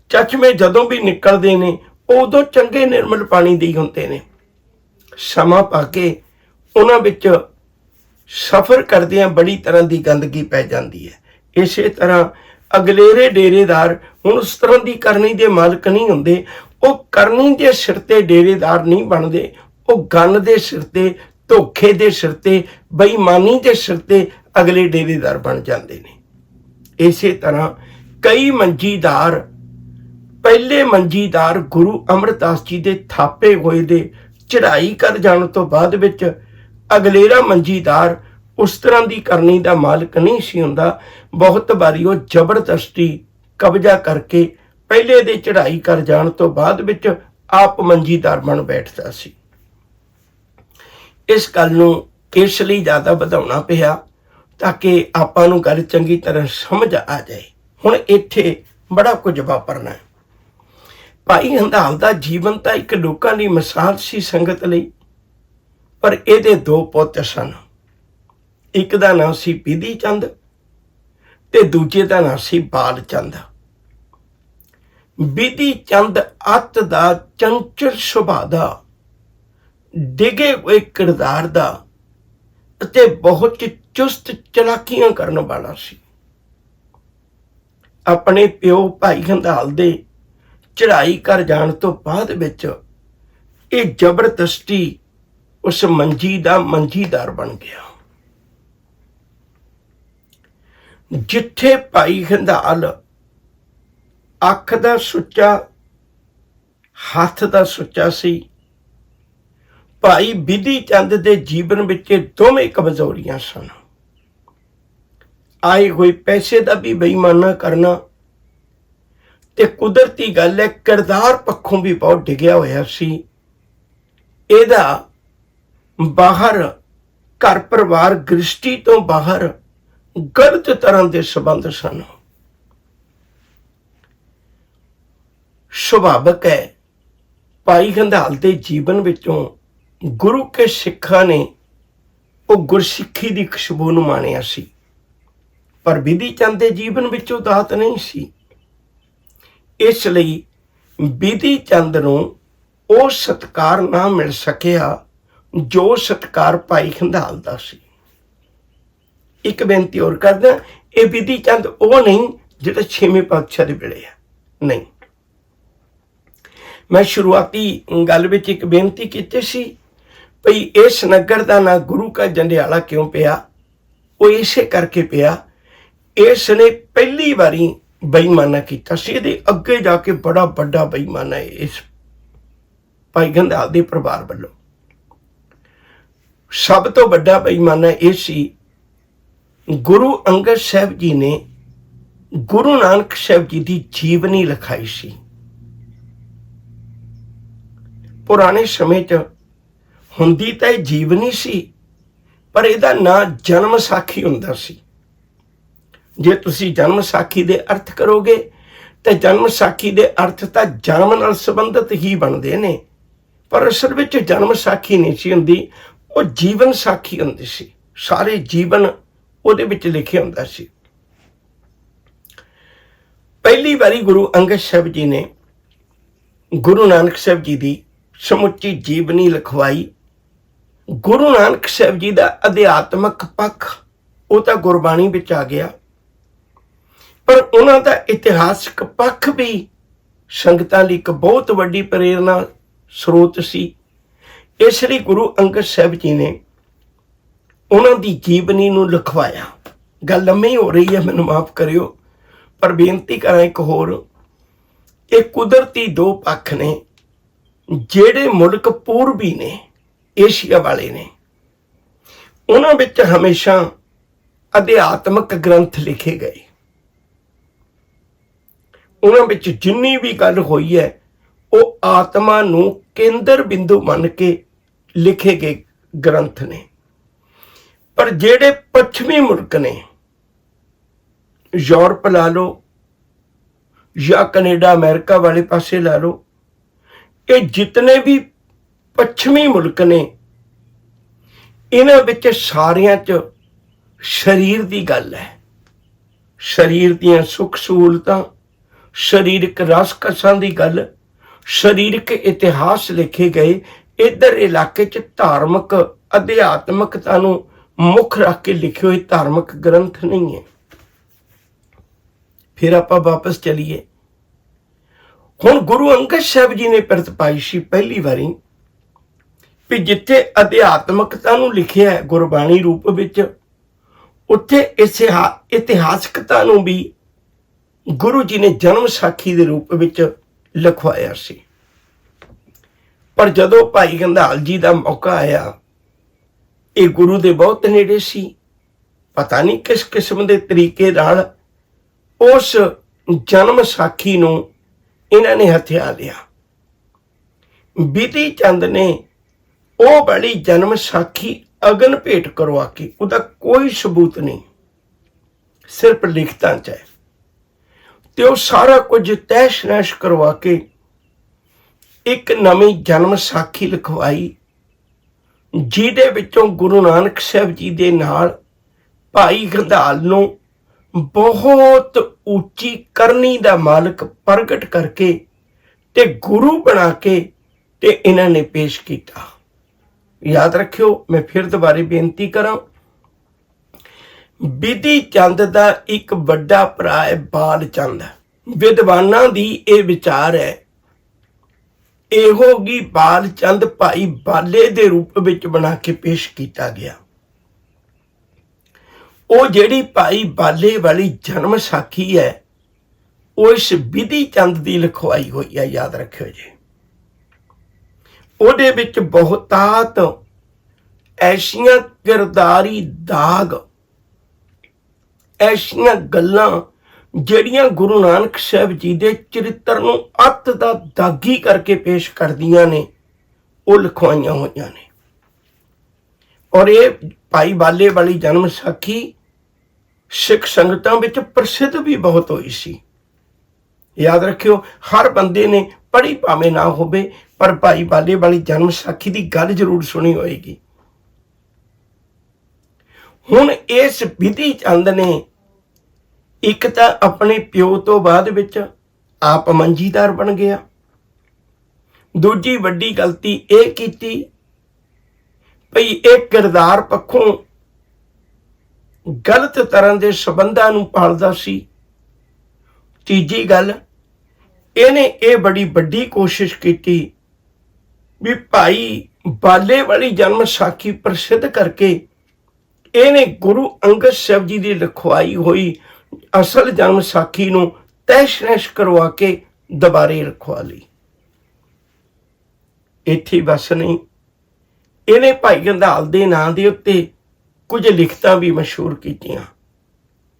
ਚਸ਼ਮੇ ਜਦੋਂ ਵੀ ਨਿਕਲਦੇ ਨੇ, ਉਦੋਂ ਚੰਗੇ ਨਿਰਮਲ ਪਾਣੀ ਦੇ ਹੁੰਦੇ ਨੇ। ਸਮਾਂ ਪਾ ਕੇ ਉਹਨਾਂ ਵਿੱਚ ਸਫ਼ਰ ਕਰਦਿਆਂ ਬੜੀ ਤਰ੍ਹਾਂ ਦੀ ਗੰਦਗੀ ਪੈ ਜਾਂਦੀ ਹੈ। ਇਸੇ ਤਰ੍ਹਾਂ ਅਗਲੇਰੇ ਡੇਰੇਦਾਰ, ਹੁਣ ਉਸ ਤਰ੍ਹਾਂ ਦੀ ਕਰਨੀ ਦੇ ਮਾਲਕ ਨਹੀਂ ਹੁੰਦੇ, ਉਹ ਕਰਨੀ ਦੇ ਸਿਰ ਤੇ ਡੇਰੇਦਾਰ ਨਹੀਂ ਬਣਦੇ, ਉਹ ਗੰਨ ਦੇ ਸਿਰ ਤੇ, ਧੋਖੇ ਦੇ ਸਿਰ ਤੇ, ਬੇਈਮਾਨੀ ਦੇ ਸਿਰ ਤੇ ਅਗਲੇ ਡੇਰੇਦਾਰ ਬਣ ਜਾਂਦੇ ਨੇ। ਇਸੇ ਤਰ੍ਹਾਂ ਕਈ ਮੰਜੀਦਾਰ, ਪਹਿਲੇ ਮੰਜੀਦਾਰ ਗੁਰੂ ਅਮਰਦਾਸ ਜੀ ਦੇ ਥਾਪੇ ਹੋਏ ਦੇ ਚੜਾਈ ਕਰ ਜਾਣ ਤੋਂ ਬਾਅਦ ਵਿੱਚ ਅਗਲੇਰਾ ਮੰਜੀਦਾਰ ਉਸ ਤਰ੍ਹਾਂ ਦੀ ਕਰਨੀ ਦਾ ਮਾਲਕ ਨਹੀਂ ਸੀ ਹੁੰਦਾ। ਬਹੁਤ ਵਾਰੀ ਉਹ ਜ਼ਬਰਦਸਤੀ ਕਬਜ਼ਾ ਕਰਕੇ ਪਹਿਲੇ ਦੇ ਚੜ੍ਹਾਈ ਕਰ ਜਾਣ ਤੋਂ ਬਾਅਦ ਵਿੱਚ ਆਪ ਮੰਜੀਦਾਰ ਬਣ ਬੈਠਦਾ ਸੀ। ਇਸ ਗੱਲ ਨੂੰ ਇਸ ਲਈ ਜ਼ਿਆਦਾ ਵਧਾਉਣਾ ਪਿਆ ਤਾਂ ਕਿ ਆਪਾਂ ਨੂੰ ਗੱਲ ਚੰਗੀ ਤਰ੍ਹਾਂ ਸਮਝ ਆ ਜਾਏ। ਹੁਣ ਇੱਥੇ ਬੜਾ ਕੁਝ ਵਾਪਰਨਾ ਹੈ। ਭਾਈ ਹੰਦਾਲ ਦਾ ਜੀਵਨ ਤਾਂ ਇੱਕ ਲੋਕਾਂ ਲਈ ਮਿਸਾਲ ਸੀ ਸੰਗਤ ਲਈ, ਪਰ ਇਹਦੇ ਦੋ ਪੁੱਤ ਸਨ। ਇੱਕ ਦਾ ਨਾਂ ਸੀ ਬਿਧੀ ਚੰਦ ਤੇ ਦੂਜੇ ਦਾ ਨਾਂ ਸੀ ਬਾਲ ਚੰਦ। ਬਿਧੀ ਚੰਦ ਅੱਤ ਦਾ ਚੰਚਲ ਸੁਭਾਅ ਦਾ, ਡਿਗੇ ਹੋਏ ਕਿਰਦਾਰ ਦਾ ਅਤੇ ਬਹੁਤ ਚੁਸਤ ਚਲਾਕੀਆਂ ਕਰਨ ਵਾਲਾ ਸੀ। ਆਪਣੇ ਪਿਓ ਭਾਈ ਹੰਦਾਲ ਦੇ ਚੜ੍ਹਾਈ ਕਰ ਜਾਣ ਤੋਂ ਬਾਅਦ ਵਿੱਚ ਇਹ ਜ਼ਬਰਦਸਤੀ ਉਸ ਮੰਜੀ ਦਾ ਮੰਜੀਦਾਰ ਬਣ ਗਿਆ। ਜਿੱਥੇ ਭਾਈ ਹੰਦਾਲ ਅੱਖ ਦਾ ਸੁੱਚਾ, ਹੱਥ ਦਾ ਸੁੱਚਾ ਸੀ। ਭਾਈ ਵਿਧੀ ਚੰਦ ਦੇ ਜੀਵਨ ਵਿੱਚ ਦੋਵੇਂ ਕਮਜ਼ੋਰੀਆਂ ਸਨ। ਆਏ ਹੋਏ ਪੈਸੇ ਦਾ ਵੀ ਬੇਈਮਾਨਾ ਕਰਨਾ ਤੇ ਕੁਦਰਤੀ ਗੱਲ ਹੈ, ਕਿਰਦਾਰ ਪੱਖੋਂ ਵੀ ਬਹੁਤ ਡਿੱਗਿਆ ਹੋਇਆ ਸੀ। ਇਹਦਾ ਬਾਹਰ ਘਰ ਪਰਿਵਾਰ ਗ੍ਰਿਸ਼ਟੀ ਤੋਂ ਬਾਹਰ ਗਲਤ ਤਰ੍ਹਾਂ ਦੇ ਸਬੰਧ ਸਨ। ਸੁਭਾਵਕ ਹੈ, ਭਾਈ ਗੰਧਾਲ ਦੇ ਜੀਵਨ ਵਿੱਚੋਂ ਗੁਰੂ ਕੇ ਸਿੱਖਾਂ ਨੇ ਉਹ ਗੁਰਸਿੱਖੀ ਦੀ ਖੁਸ਼ਬੂ ਨੂੰ ਮਾਣਿਆ ਸੀ। ਪਰ ਵਿਧੀ ਚੰਦ ਦੇ ਜੀਵਨ ਵਿੱਚੋਂ ਦਾਤ ਨਹੀਂ ਸੀ। ਇਸ ਲਈ ਵਿਧੀ ਚੰਦ ਨੂੰ ਉਹ ਸਤਕਾਰ ਨਾ ਮਿਲ ਸਕਿਆ ਜੋ ਸਤਕਾਰ ਭਾਈ ਖੰਡਾਲ ਦਾ ਸੀ। ਇੱਕ ਬੇਨਤੀ ਹੋਰ ਕਰਦਾ, ਇਹ ਵਿਧੀ ਚੰਦ ਉਹ ਨਹੀਂ ਜਿਹੜਾ ਛੇਵੇਂ ਪਾਤਸ਼ਾਹ ਦੇ ਵੇਲੇ ਆ ਨਹੀਂ। ਮੈਂ ਸ਼ੁਰੂਆਤੀ ਗੱਲ ਵਿੱਚ ਇੱਕ ਬੇਨਤੀ ਕੀਤੀ ਸੀ ਭਈ ਇਸ ਨਗਰ ਦਾ ਨਾਂ ਗੁਰੂ ਕਾ ਜੰਡਿਆਲਾ ਕਿਉਂ ਪਿਆ? ਉਹ ਇਸੇ ਕਰਕੇ ਪਿਆ ਇਸ ਨੇ ਪਹਿਲੀ ਵਾਰੀ ਬੇਈਮਾਨਾ ਕੀਤਾ ਸੀ, ਇਹਦੇ ਅੱਗੇ ਜਾ ਕੇ ਬੜਾ ਵੱਡਾ ਬੇਈਮਾਨਾ ਹੈ ਇਸ ਭਾਈ ਗੰਧਾਲ ਦੇ ਪਰਿਵਾਰ ਵੱਲੋਂ। ਸਭ ਤੋਂ ਵੱਡਾ ਬੇਈਮਾਨਾ ਇਹ ਸੀ ਗੁਰੂ ਅੰਗਦ ਸਾਹਿਬ ਜੀ ਨੇ ਗੁਰੂ ਨਾਨਕ ਸਾਹਿਬ ਜੀ ਦੀ ਜੀਵਨੀ ਲਿਖਾਈ ਸੀ। ਪੁਰਾਣੇ ਸਮੇਂ 'ਚ ਹੁੰਦੀ ਤਾਂ ਇਹ ਜੀਵਨੀ ਸੀ, ਪਰ ਇਹਦਾ ਨਾਂ ਜਨਮ ਸਾਖੀ ਹੁੰਦਾ ਸੀ। ਜੇ ਤੁਸੀਂ ਜਨਮ ਸਾਖੀ ਦੇ ਅਰਥ ਕਰੋਗੇ, ਤੇ ਜਨਮ ਸਾਖੀ ਦੇ ਅਰਥ ਤਾਂ ਜਨਮ ਨਾਲ ਸੰਬੰਧਿਤ ਹੀ ਬਣਦੇ ਨੇ। ਪਰ ਅਸਲ ਵਿੱਚ ਜਨਮ ਸਾਖੀ ਨਹੀਂ ਸੀ ਹੁੰਦੀ, ਉਹ ਜੀਵਨ ਸਾਖੀ ਹੁੰਦੀ ਸੀ। ਸਾਰੇ ਜੀਵਨ ਉਹਦੇ ਵਿੱਚ ਲਿਖਿਆ ਹੁੰਦਾ ਸੀ। ਪਹਿਲੀ ਵਾਰੀ ਗੁਰੂ ਅੰਗਦ ਸਾਹਿਬ ਜੀ ਨੇ ਗੁਰੂ ਨਾਨਕ ਸਾਹਿਬ ਜੀ ਦੀ ਸਮੁੱਚੀ ਜੀਵਨੀ ਲਿਖਵਾਈ। ਗੁਰੂ ਨਾਨਕ ਸਾਹਿਬ ਜੀ ਦਾ ਅਧਿਆਤਮਕ ਪੱਖ, ਉਹ ਤਾਂ ਗੁਰਬਾਣੀ ਵਿੱਚ ਆ ਗਿਆ। ਪਰ ਉਹਨਾਂ ਦਾ ਇਤਿਹਾਸਕ ਪੱਖ ਵੀ ਸੰਗਤਾਂ ਲਈ ਇੱਕ ਬਹੁਤ ਵੱਡੀ ਪ੍ਰੇਰਣਾ ਸਰੋਤ ਸੀ। ਇਸ ਲਈ ਗੁਰੂ ਅੰਗਦ ਸਾਹਿਬ ਜੀ ਨੇ ਉਹਨਾਂ ਦੀ ਜੀਵਨੀ ਨੂੰ ਲਿਖਵਾਇਆ। ਗੱਲ ਲੰਮੀ ਹੋ ਰਹੀ ਹੈ, ਮੈਨੂੰ ਮਾਫ ਕਰਿਓ, ਪਰ ਬੇਨਤੀ ਕਰਾਂ ਇੱਕ ਹੋਰ। ਇਹ ਕੁਦਰਤੀ ਦੋ ਪੱਖ ਨੇ, ਜਿਹੜੇ ਮੁਲਕ ਪੂਰਬੀ ਨੇ, ਏਸ਼ੀਆ ਵਾਲੇ ਨੇ। ਉਹਨਾਂ ਵਿੱਚ ਹਮੇਸ਼ਾ ਅਧਿਆਤਮਕ ਗ੍ਰੰਥ ਲਿਖੇ ਗਏ। ਉਹਨਾਂ ਵਿੱਚ ਜਿੰਨੀ ਵੀ ਗੱਲ ਹੋਈ ਹੈ, ਉਹ ਆਤਮਾ ਨੂੰ ਕੇਂਦਰ ਬਿੰਦੂ ਮੰਨ ਕੇ ਲਿਖੇ ਗਏ ਗ੍ਰੰਥ ਨੇ। ਪਰ ਜਿਹੜੇ ਪੱਛਮੀ ਮੁਲਕ ਨੇ, ਯੂਰਪ ਲਾ ਲਓ ਜਾਂ ਕੈਨੇਡਾ, ਅਮਰੀਕਾ ਵਾਲੇ ਪਾਸੇ ਲਾ ਲਓ, ਇਹ ਜਿਤਨੇ ਵੀ ਪੱਛਮੀ ਮੁਲਕ ਨੇ, ਇਹਨਾਂ ਵਿੱਚ ਸਾਰਿਆਂ 'ਚ ਸਰੀਰ ਦੀ ਗੱਲ ਹੈ। ਸਰੀਰ ਦੀਆਂ ਸੁੱਖ ਸਹੂਲਤਾਂ, ਸਰੀਰਕ ਰਸਕਸਾਂ ਦੀ ਗੱਲ, ਸਰੀਰਕ ਇਤਿਹਾਸ ਲਿਖੇ ਗਏ, ਇਧਰ ਇਲਾਕੇ 'ਚ ਧਾਰਮਿਕ ਅਧਿਆਤਮਿਕਤਾ ਨੂੰ ਮੁੱਖ ਰੱਖ ਕੇ ਲਿਖੇ ਹੋਏ ਧਾਰਮਿਕ ਗ੍ਰੰਥ ਨਹੀਂ ਹੈ। ਫਿਰ ਆਪਾਂ ਵਾਪਸ ਚਲੀਏ। ਹੁਣ ਗੁਰੂ ਅੰਗਦ ਸਾਹਿਬ ਜੀ ਨੇ ਪ੍ਰਤ ਪਾਈ ਸੀ ਪਹਿਲੀ ਵਾਰੀ ਵੀ ਜਿੱਥੇ ਅਧਿਆਤਮਕਤਾ ਨੂੰ ਲਿਖਿਆ ਹੈ ਗੁਰਬਾਣੀ ਰੂਪ ਵਿੱਚ, ਉੱਥੇ ਇਸਿਹਾ- ਇਤਿਹਾਸਕਤਾ ਨੂੰ ਵੀ ਗੁਰੂ ਜੀ ਨੇ ਜਨਮ ਸਾਖੀ ਦੇ ਰੂਪ ਵਿੱਚ ਲਿਖਵਾਇਆ ਸੀ। ਪਰ ਜਦੋਂ ਭਾਈ ਗੰਧਾਲ ਜੀ ਦਾ ਮੌਕਾ ਆਇਆ ਇਹ ਗੁਰੂ ਦੇ ਬਹੁਤ ਨੇੜੇ ਸੀ। ਪਤਾ ਨਹੀਂ ਕਿਸ ਕਿਸਮ ਦੇ ਤਰੀਕੇ ਨਾਲ ਉਸ ਜਨਮ ਸਾਖੀ ਨੂੰ ਇਹਨਾਂ ਨੇ ਹਥਿਆ ਲਿਆ। ਬੀਤੀ ਚੰਦ ਨੇ ਉਹ ਬੜੀ ਜਨਮ ਸਾਖੀ ਅਗਨ ਭੇਟ ਕਰਵਾ ਕੇ ਉਹਦਾ ਕੋਈ ਸਬੂਤ ਨਹੀਂ, ਸਿਰਫ ਲਿਖਤਾਂ ਚ ਹੈ। ਤੇ ਉਹ ਸਾਰਾ ਕੁਝ ਤੈਸ਼ ਨੈਸ਼ ਕਰਵਾ ਕੇ ਇੱਕ ਨਵੀਂ ਜਨਮ ਸਾਖੀ ਲਿਖਵਾਈ ਜਿਹਦੇ ਵਿੱਚੋਂ ਗੁਰੂ ਨਾਨਕ ਸਾਹਿਬ ਜੀ ਦੇ ਨਾਲ ਭਾਈ ਗਰਦਾਲ ਨੂੰ ਬਹੁਤ ਉੱਚੀ ਕਰਨੀ ਦਾ ਮਾਲਕ ਪ੍ਰਗਟ ਕਰਕੇ ਤੇ ਗੁਰੂ ਬਣਾ ਕੇ ਤੇ ਇਹਨਾਂ ਨੇ ਪੇਸ਼ ਕੀਤਾ। ਯਾਦ ਰੱਖਿਓ, ਮੈਂ ਫਿਰ ਦੁਬਾਰੇ ਬੇਨਤੀ ਕਰਾਂ ਬਿਧੀ ਚੰਦ ਦਾ ਇੱਕ ਵੱਡਾ ਭਰਾ ਹੈ, ਬਾਲ ਚੰਦ। ਵਿਦਵਾਨਾਂ ਦੀ ਇਹ ਵਿਚਾਰ ਹੈ ਇਹੋ ਹੀ ਬਾਲ ਚੰਦ ਭਾਈ ਬਾਲੇ ਦੇ ਰੂਪ ਵਿੱਚ ਬਣਾ ਕੇ ਪੇਸ਼ ਕੀਤਾ ਗਿਆ। ਉਹ ਜਿਹੜੀ ਭਾਈ ਬਾਲੇ ਵਾਲੀ ਜਨਮ ਸਾਖੀ ਹੈ, ਉਹ ਇਸ ਵਿਧੀ ਚੰਦ ਦੀ ਲਿਖਵਾਈ ਹੋਈ ਹੈ, ਯਾਦ ਰੱਖਿਓ ਜੀ। ਉਹਦੇ ਵਿੱਚ ਬਹੁਤਾਤ ਐਸੀਆਂ ਕਿਰਦਾਰੀ ਦਾਗ, ਐਸੀਆਂ ਗੱਲਾਂ ਜਿਹੜੀਆਂ ਗੁਰੂ ਨਾਨਕ ਸਾਹਿਬ ਜੀ ਦੇ ਚਰਿੱਤਰ ਨੂੰ ਅੱਤ ਦਾ ਦਾਗੀ ਕਰਕੇ ਪੇਸ਼ ਕਰਦੀਆਂ ਨੇ, ਉਹ ਲਿਖਵਾਈਆਂ ਹੋਈਆਂ ਨੇ। ਔਰ ਇਹ ਭਾਈ ਬਾਲੇ ਵਾਲੀ ਜਨਮ ਸਾਖੀ ਸਿੱਖ ਸੰਗਤਾਂ ਵਿੱਚ ਪ੍ਰਸਿੱਧ ਵੀ ਬਹੁਤ ਹੋਈ ਸੀ। ਯਾਦ ਰੱਖਿਓ, ਹਰ ਬੰਦੇ ਨੇ ਪੜ੍ਹੀ ਭਾਵੇਂ ਨਾ ਹੋਵੇ, ਪਰ ਭਾਈ ਬਾਲੇ ਵਾਲੀ ਜਨਮ ਸਾਖੀ ਦੀ ਗੱਲ ਜ਼ਰੂਰ ਸੁਣੀ ਹੋਏਗੀ। ਹੁਣ ਇਸ ਵਿਧੀ ਚੰਦ ਨੇ ਇੱਕ ਤਾਂ ਆਪਣੇ ਪਿਓ ਤੋਂ ਬਾਅਦ ਵਿੱਚ ਆਪ ਮੰਜੀਦਾਰ ਬਣ ਗਿਆ। ਦੂਜੀ ਵੱਡੀ ਗਲਤੀ ਇਹ ਕੀਤੀ ਭਈ ਇਹ ਕਿਰਦਾਰ ਪੱਖੋਂ ਗਲਤ ਤਰ੍ਹਾਂ ਦੇ ਸਬੰਧਾਂ ਨੂੰ ਪਾਲਦਾ ਸੀ। ਤੀਜੀ ਗੱਲ, ਇਹਨੇ ਇਹ ਬੜੀ ਵੱਡੀ ਕੋਸ਼ਿਸ਼ ਕੀਤੀ ਵੀ ਭਾਈ ਬਾਲੇ ਵਾਲੀ ਜਨਮ ਸਾਖੀ ਪ੍ਰਸਿੱਧ ਕਰਕੇ ਇਹਨੇ ਗੁਰੂ ਅੰਗਦ ਸਾਹਿਬ ਜੀ ਦੀ ਲਿਖਵਾਈ ਹੋਈ ਅਸਲ ਜਨਮ ਸਾਖੀ ਨੂੰ ਤੈਸ਼-ਨੈਸ਼ ਕਰਵਾ ਕੇ ਦੁਬਾਰੇ ਰਖਵਾ ਲਈ। ਇੱਥੇ ਬਸ ਨਹੀਂ, ਇਹਨੇ ਭਾਈ ਗੰਧਾਲ ਦੇ ਨਾਂ ਦੇ ਉੱਤੇ ਕੁਝ ਲਿਖਤਾਂ ਵੀ ਮਸ਼ਹੂਰ ਕੀਤੀਆਂ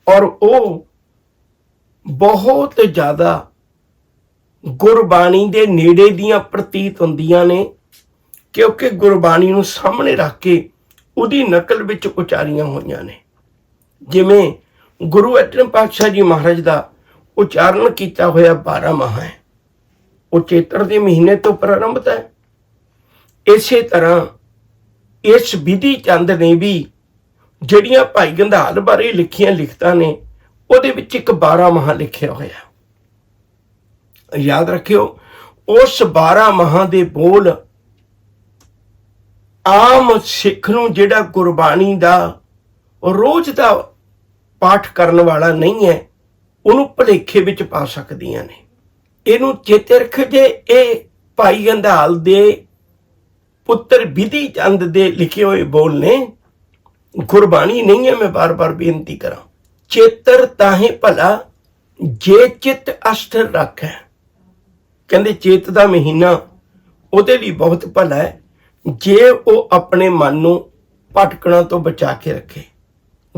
ਔਰ ਉਹ ਬਹੁਤ ਜ਼ਿਆਦਾ ਗੁਰਬਾਣੀ ਦੇ ਨੇੜੇ ਦੀਆਂ ਪ੍ਰਤੀਤ ਹੁੰਦੀਆਂ ਨੇ, ਕਿਉਂਕਿ ਗੁਰਬਾਣੀ ਨੂੰ ਸਾਹਮਣੇ ਰੱਖ ਕੇ ਉਹਦੀ ਨਕਲ ਵਿੱਚ ਉਚਾਰੀਆਂ ਹੋਈਆਂ ਨੇ। ਜਿਵੇਂ ਗੁਰੂ ਅਰਜਨ ਪਾਤਸ਼ਾਹ ਜੀ ਮਹਾਰਾਜ ਦਾ ਉਚਾਰਨ ਕੀਤਾ ਹੋਇਆ 12 ਮਾਹ ਹੈ। ਉਹ ਚੇਤਰ ਦੇ ਮਹੀਨੇ ਤੋਂ ਪ੍ਰਾਰੰਭਤ ਹੈ। ਇਸੇ ਤਰ੍ਹਾਂ ਇਸ ਵਿਧੀ ਚੰਦ ਨੇ ਵੀ ਜਿਹੜੀਆਂ ਭਾਈ ਗੰਧਾਲ ਬਾਰੇ ਲਿਖੀਆਂ ਲਿਖਤਾਂ ਨੇ, ਉਹਦੇ ਵਿੱਚ ਇੱਕ 12 ਮਾਹ ਲਿਖਿਆ ਹੋਇਆ ਯਾਦ ਰੱਖਿਓ, ਉਸ 12 ਮਾਹਾਂ ਦੇ ਬੋਲ ਆਮ ਸਿੱਖ ਨੂੰ ਜਿਹੜਾ ਗੁਰਬਾਣੀ ਦਾ, ਰੋਜ਼ ਦਾ ਪਾਠ ਕਰਨ ਵਾਲਾ ਨਹੀਂ ਹੈ, ਉਹਨੂੰ ਭਲੇਖੇ ਵਿੱਚ ਪਾ ਸਕਦੀਆਂ ਨੇ। ਇਹਨੂੰ ਚੇਤੇ ਰੱਖ ਜੇ ਇਹ ਭਾਈ ਗੰਧਾਲ ਦੇ ਪੁੱਤਰ ਵਿਧੀ ਚੰਦ ਦੇ ਲਿਖੇ ਹੋਏ ਬੋਲ ਨੇ, ਗੁਰਬਾਣੀ ਨਹੀਂ ਹੈ, ਮੈਂ ਬਾਰ-ਬਾਰ ਬੇਨਤੀ ਕਰਾਂ। ਚੇਤਰ ਤਾਹੇ ਭਲਾ, ਜੇ ਚਿੱਤ ਅਸਥਿਰ ਰੱਖੈ। ਕਹਿੰਦੇ ਚੇਤ ਦਾ ਮਹੀਨਾ ਉਹਦੇ ਲਈ ਬਹੁਤ ਭਲਾ ਹੈ, ਜੇ ਉਹ ਆਪਣੇ ਮਨ ਨੂੰ ਭਟਕਣਾ ਤੋਂ ਬਚਾ ਕੇ ਰੱਖੇ।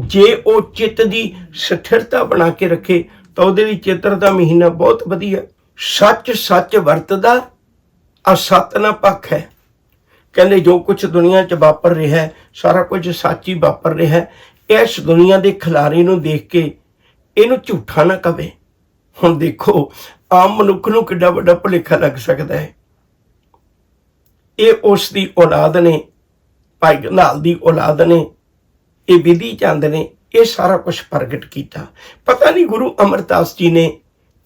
ਜੇ ਉਹ ਚਿੱਤ ਦੀ ਸਥਿਰਤਾ ਬਣਾ ਕੇ ਰੱਖੇ, ਤਾਂ ਉਹਦੇ ਲਈ ਚੇਤਰ ਦਾ ਮਹੀਨਾ ਬਹੁਤ ਵਧੀਆ। ਸੱਚ ਸੱਚ ਵਰਤਦਾ ਅਸਤ ਨਾ ਪੱਖ ਹੈ। ਕਹਿੰਦੇ ਜੋ ਕੁਝ ਦੁਨੀਆ 'ਚ ਵਾਪਰ ਰਿਹਾ ਹੈ, ਸਾਰਾ ਕੁਝ ਸੱਚ ਹੀ ਵਾਪਰ ਰਿਹਾ ਹੈ। ਇਸ ਦੁਨੀਆ ਦੇ ਖਿਲਾਰੇ ਨੂੰ ਦੇਖ ਕੇ ਇਹਨੂੰ ਝੂਠਾ ਨਾ ਕਵੇ। ਹੁਣ ਦੇਖੋ, ਆਮ ਮਨੁੱਖ ਨੂੰ ਕਿੱਡਾ ਵੱਡਾ ਭੁਲੇਖਾ ਲੱਗ ਸਕਦਾ ਹੈ। ਇਹ ਉਸ ਦੀ ਔਲਾਦ ਨੇ, ਭਾਈ ਗੰਧਾਲ ਦੀ ਔਲਾਦ ਨੇ ਇਹ ਵਿਧੀ ਚੰਦ ਨੇ, ਇਹ ਸਾਰਾ ਕੁਝ ਪ੍ਰਗਟ ਕੀਤਾ। ਪਤਾ ਨਹੀਂ ਗੁਰੂ ਅਮਰਦਾਸ ਜੀ ਨੇ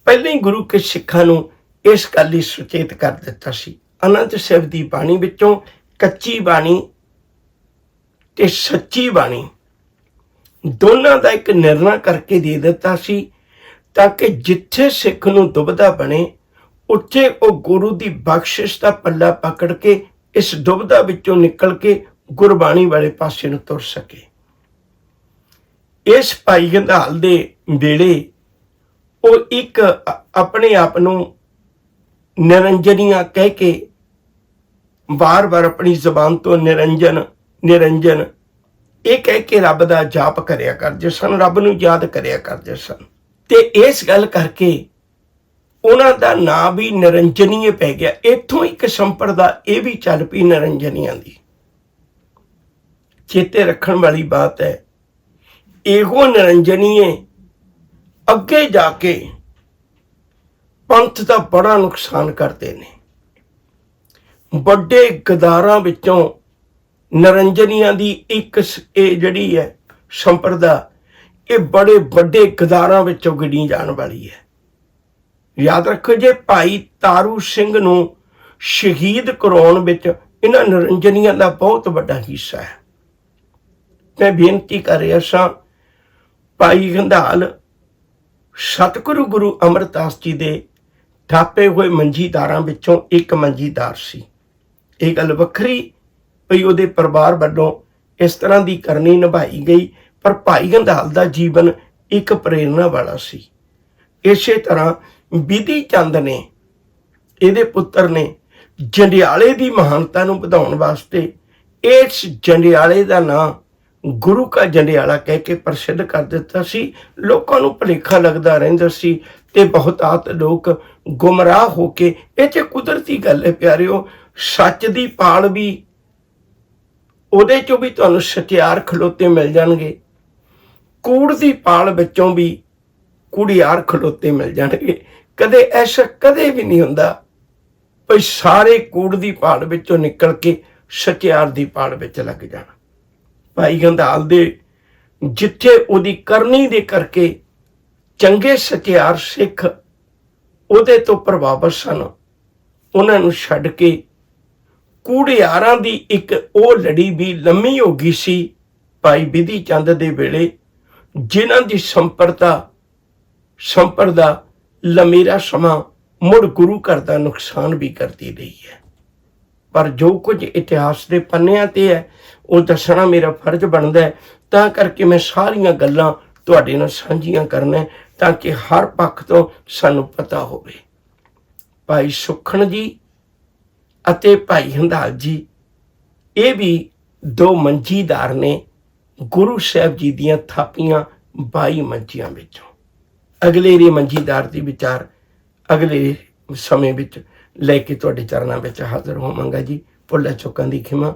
ਪਹਿਲਾਂ ਹੀ ਗੁਰੂ ਕੇ ਸਿੱਖਾਂ ਨੂੰ ਇਸ ਗੱਲ ਲਈ ਸੁਚੇਤ ਕਰ ਦਿੱਤਾ ਸੀ। ਅਨੰਤ ਸਾਹਿਬ ਦੀ ਬਾਣੀ ਵਿੱਚੋਂ ਕੱਚੀ ਬਾਣੀ ਤੇ ਸੱਚੀ ਬਾਣੀ ਦੋਨਾਂ ਦਾ ਇੱਕ ਨਿਰਣਾ ਕਰਕੇ ਦੇ ਦਿੱਤਾ ਸੀ ਤਾਂ ਕਿ ਜਿੱਥੇ ਸਿੱਖ ਨੂੰ ਦੁਬਦਾ ਬਣੇ, ਉੱਥੇ ਉਹ ਗੁਰੂ ਦੀ ਬਖਸ਼ਿਸ਼ ਦਾ ਪੱਲਾ ਪਕੜ ਕੇ ਇਸ ਦੁਬਦਾ ਵਿੱਚੋਂ ਨਿਕਲ ਕੇ ਗੁਰਬਾਣੀ ਵਾਲੇ ਪਾਸੇ ਨੂੰ ਤੁਰ ਸਕੇ। ਇਸ ਭਾਈ ਗੰਧਾਲ ਦੇ ਵੇਲੇ ਉਹ ਇੱਕ ਆਪਣੇ ਆਪ ਨੂੰ ਨਿਰੰਜਨੀਆਂ ਕਹਿ ਕੇ ਵਾਰ-ਵਾਰ ਆਪਣੀ ਜ਼ਬਾਨ ਤੋਂ ਨਿਰੰਜਨ ਨਿਰੰਜਨ, ਇਹ ਕਹਿ ਕੇ ਰੱਬ ਦਾ ਜਾਪ ਕਰਿਆ ਕਰਦੇ ਸਨ, ਰੱਬ ਨੂੰ ਯਾਦ ਕਰਿਆ ਕਰਦੇ ਸਨ। ਤੇ ਇਸ ਗੱਲ ਕਰਕੇ ਉਹਨਾਂ ਦਾ ਨਾਂ ਵੀ ਨਿਰੰਜਨੀਏ ਪੈ ਗਿਆ। ਇੱਥੋਂ ਇੱਕ ਸੰਪਰਦਾ ਇਹ ਵੀ ਚੱਲ ਪਈ ਨਿਰੰਜਨੀਆਂ ਦੀ। ਚੇਤੇ ਰੱਖਣ ਵਾਲੀ ਬਾਤ ਹੈ ਇਹੋ ਨਿਰੰਜਨੀਏ ਅੱਗੇ ਜਾ ਕੇ ਪੰਥ ਦਾ ਬੜਾ ਨੁਕਸਾਨ ਕਰਦੇ ਨੇ। ਵੱਡੇ ਗਦਾਰਾਂ ਵਿੱਚੋਂ ਨਿਰੰਜਨੀਆਂ ਦੀ ਇੱਕ ਇਹ ਜਿਹੜੀ ਹੈ ਸੰਪਰਦਾ, ਇਹ ਬੜੇ ਵੱਡੇ ਗਦਾਰਾਂ ਵਿੱਚੋਂ ਗਿਣੀ ਜਾਣ ਵਾਲੀ ਹੈ। ਯਾਦ ਰੱਖੋ, ਜੇ ਭਾਈ ਤਾਰੂ ਸਿੰਘ ਨੂੰ ਸ਼ਹੀਦ ਕਰਾਉਣ ਵਿੱਚ ਇਹਨਾਂ ਨਿਰੰਜਨੀਆਂ ਦਾ ਬਹੁਤ ਵੱਡਾ ਹਿੱਸਾ ਹੈ। ਮੈਂ ਬੇਨਤੀ ਕਰ ਰਿਹਾ ਸਾਂ ਭਾਈ ਗੰਧਾਲ, ਸਤਿਗੁਰੂ ਗੁਰੂ ਅਮਰਦਾਸ ਜੀ ਦੇ ਥਾਪੇ ਹੋਏ ਮੰਜੀਦਾਰਾਂ ਵਿੱਚੋਂ ਇੱਕ ਮੰਜੀਦਾਰ ਸੀ। ਇਹ ਗੱਲ ਵੱਖਰੀ ਵੀ ਉਹਦੇ ਪਰਿਵਾਰ ਵੱਲੋਂ ਇਸ ਤਰ੍ਹਾਂ ਦੀ ਕਰਨੀ ਨਿਭਾਈ ਗਈ, ਪਰ ਭਾਈ ਗੰਧਾਲ ਦਾ ਜੀਵਨ ਇੱਕ ਪ੍ਰੇਰਣਾ ਵਾਲਾ ਸੀ। ਇਸੇ ਤਰ੍ਹਾਂ ਵਿਧੀ ਚੰਦ ਨੇ ਇਹਦੇ ਪੁੱਤਰ ਨੇ ਜੰਡਿਆਲੇ ਦੀ ਮਹਾਨਤਾ ਨੂੰ ਵਧਾਉਣ ਵਾਸਤੇ ਇਸ ਜੰਡਿਆਲੇ ਦਾ ਨਾਂ ਗੁਰੂ ਕਾ ਜੰਡਿਆਲਾ ਕਹਿ ਕੇ ਪ੍ਰਸਿੱਧ ਕਰ ਦਿੱਤਾ ਸੀ। ਲੋਕਾਂ ਨੂੰ ਭੁਲੇਖਾ ਲੱਗਦਾ ਰਹਿੰਦਾ ਸੀ ਤੇ ਬਹੁਤਾਤ ਲੋਕ ਗੁੰਮਰਾਹ ਹੋ ਕੇ, ਇਹ ਚ ਕੁਦਰਤੀ ਗੱਲ ਹੈ ਪਿਆਰਿਓ, ਸੱਚ ਦੀ ਪਾਲ ਵੀ ਉਹਦੇ ਚੋਂ ਵੀ ਤੁਹਾਨੂੰ ਸਤਿਆਰ ਖਲੋਤੇ ਮਿਲ ਜਾਣਗੇ। ਕੂੜ ਦੀ ਪਾਲ ਵਿੱਚੋਂ ਵੀ ਕੁੜੀਆਰ ਖਲੋਤੇ ਮਿਲ ਜਾਣਗੇ। ਕਦੇ ਐਸਾ ਕਦੇ ਵੀ ਨਹੀਂ ਹੁੰਦਾ ਭਈ ਸਾਰੇ ਕੂੜ ਦੀ ਪਾਲ ਵਿੱਚੋਂ ਨਿਕਲ ਕੇ ਸਤਿਆਰ ਦੀ ਪਾਲ ਵਿੱਚ ਲੱਗ ਜਾਣਾ। ਭਾਈ ਗੰਧਾਲ ਦੇ, ਜਿੱਥੇ ਉਹਦੀ ਕਰਨੀ ਦੇ ਕਰਕੇ ਚੰਗੇ ਸਤਿਆਰ ਸਿੱਖ ਉਹਦੇ ਤੋਂ ਪ੍ਰਭਾਵਿਤ ਸਨ, ਉਹਨਾਂ ਨੂੰ ਛੱਡ ਕੇ ਕੂੜਿਆਰਾਂ ਦੀ ਇੱਕ ਉਹ ਲੜੀ ਵੀ ਲੰਮੀ ਹੋ ਗਈ ਸੀ ਭਾਈ ਵਿਧੀ ਚੰਦ ਦੇ ਵੇਲੇ, ਜਿਨ੍ਹਾਂ ਦੀ ਸੰਪਰਦਾ ਸੰਪਰਦਾ ਲੰਮੀਰਾ ਸਮਾਂ ਮੁੜ ਗੁਰੂ ਘਰ ਦਾ ਨੁਕਸਾਨ ਵੀ ਕਰਦੀ ਰਹੀ ਹੈ। ਪਰ ਜੋ ਕੁਝ ਇਤਿਹਾਸ ਦੇ ਪੰਨਿਆਂ ਤੇ ਹੈ ਉਹ ਦੱਸਣਾ ਮੇਰਾ ਫਰਜ਼ ਬਣਦਾ ਹੈ। ਤਾਂ ਕਰਕੇ ਮੈਂ ਸਾਰੀਆਂ ਗੱਲਾਂ ਤੁਹਾਡੇ ਨਾਲ ਸਾਂਝੀਆਂ ਕਰਨਾ ਤਾਂ ਕਿ ਹਰ ਪੱਖ ਤੋਂ ਸਾਨੂੰ ਪਤਾ ਹੋਵੇ। ਭਾਈ ਸੁਖਣ ਜੀ ਅਤੇ ਭਾਈ ਹੰਦਾਲ ਜੀ, ਇਹ ਵੀ ਦੋ ਮੰਜੀਦਾਰ ਨੇ ਗੁਰੂ ਸਾਹਿਬ ਜੀ ਦੀਆਂ ਥਾਪੀਆਂ 22 ਮੰਜੀਆਂ ਵਿੱਚੋਂ। ਅਗਲੇ ਰੀ ਮੰਜੀਦਾਰ ਦੀ ਵਿਚਾਰ ਅਗਲੇ ਸਮੇਂ ਵਿੱਚ ਲੈ ਕੇ ਤੁਹਾਡੇ ਚਰਨਾਂ ਵਿੱਚ ਹਾਜ਼ਰ ਹੋਵਾਂਗਾ ਜੀ। ਭੁੱਲਾਂ ਚੁੱਕਾਂ ਦੀ ਖਿਮਾ।